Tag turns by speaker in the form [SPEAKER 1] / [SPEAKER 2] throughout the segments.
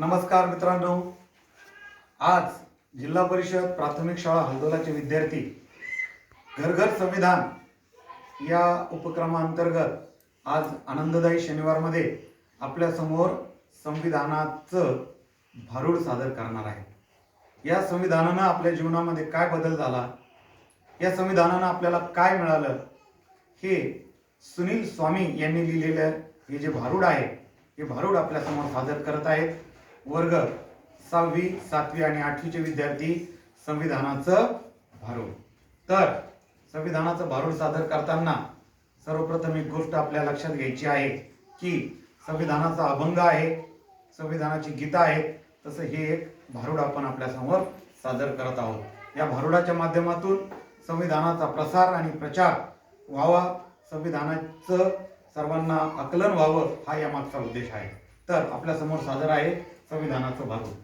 [SPEAKER 1] नमस्कार मित्रांनो. आज जिल्हा परिषद प्राथमिक शाळा हलदोलाचे विद्यार्थी घरघर संविधान या उपक्रमाअंतर्गत आज आनंददायी शनिवारमध्ये आपल्यासमोर संविधानाचं भारूड सादर करणार आहे या संविधानानं आपल्या जीवनामध्ये काय बदल झाला? या संविधानानं आपल्याला काय मिळालं? हे सुनील स्वामी यांनी लिहिलेलं हे जे भारूड आहे हे भारूड आपल्यासमोर सादर करत आहेत. वर्ग सहावी सातवी आणि आठवीचे विद्यार्थी संविधानाचं भारूड. तर संविधानाचं भारूड सादर करताना सर्वप्रथम एक गोष्ट आपल्या लक्षात घ्यायची आहे की संविधानाचा अभंग आहे संविधानाची गीता आहेत तसं हे एक भारूड आपण आपल्यासमोर सादर करत आहोत. या भारुडाच्या माध्यमातून संविधानाचा प्रसार आणि प्रचार व्हावा संविधानाचं सर्वांना आकलन व्हावं हा या मागचा उद्देश आहे. तर आपल्यासमोर सादर आहे संविधानाचं भारूड.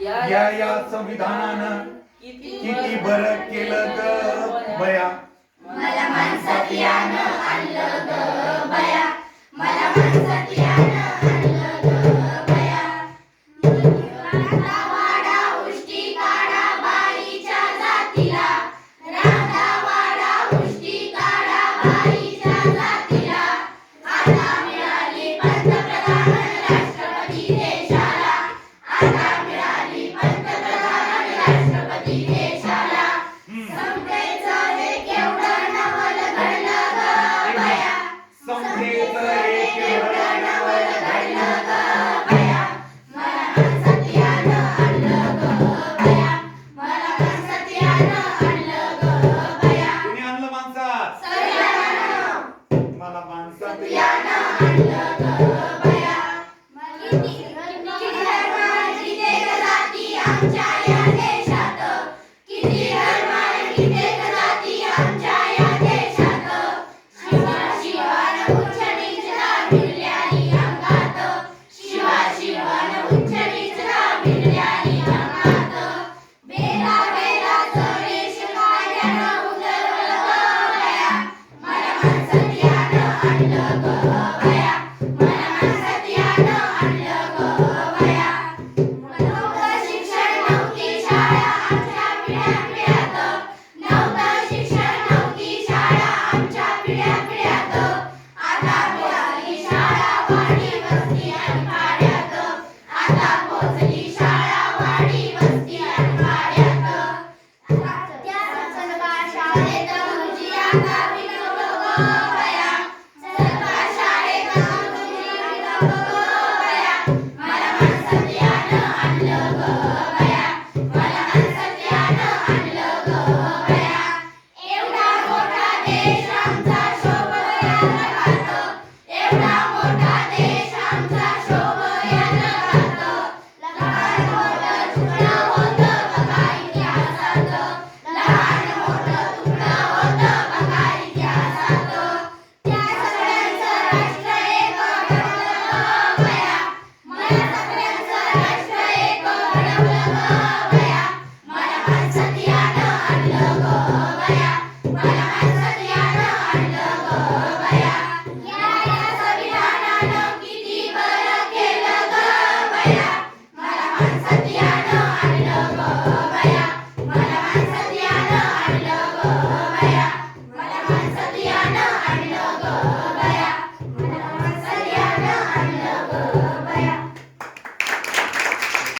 [SPEAKER 1] या या संविधानानं किती बरं केलं ग बया?
[SPEAKER 2] मला माणसात यानं आणलं ग. Jack. आता पोचली sabia não.